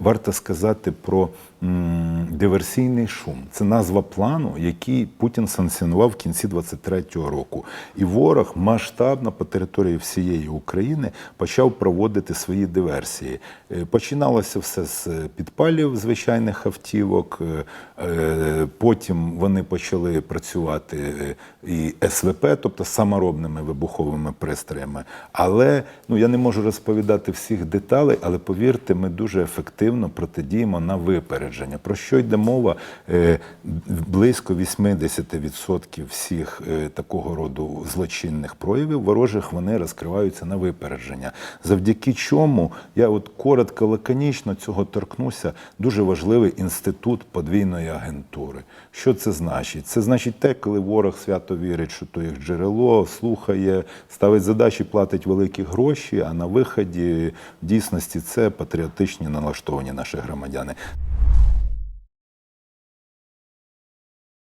Варто сказати про м, диверсійний шум. Це назва плану, який Путін санкціонував в кінці 23-го року. І ворог масштабно по території всієї України почав проводити свої диверсії. Е, Починалося все з підпалів звичайних автівок. е, е, Потім вони почали працювати е, і СВП, тобто саморобними вибуховими пристроями. Але ну я не можу розповідати всіх деталей, але повірте, ми дуже ефективно протидіємо на випередження. Про що йде мова? Е, Близько 80% всіх е, такого роду злочинних проявів ворожих вони розкриваються на випередження. Завдяки чому я от коротко, лаконічно цього торкнуся. Дуже важливий інститут подвійної агентури. Що це значить? Це значить те, коли ворог свято вірить, що то їх джерело, слухає, ставить задачі, платить великі гроші. А на виході в дійсності це патріотичні налаштовані наші громадяни.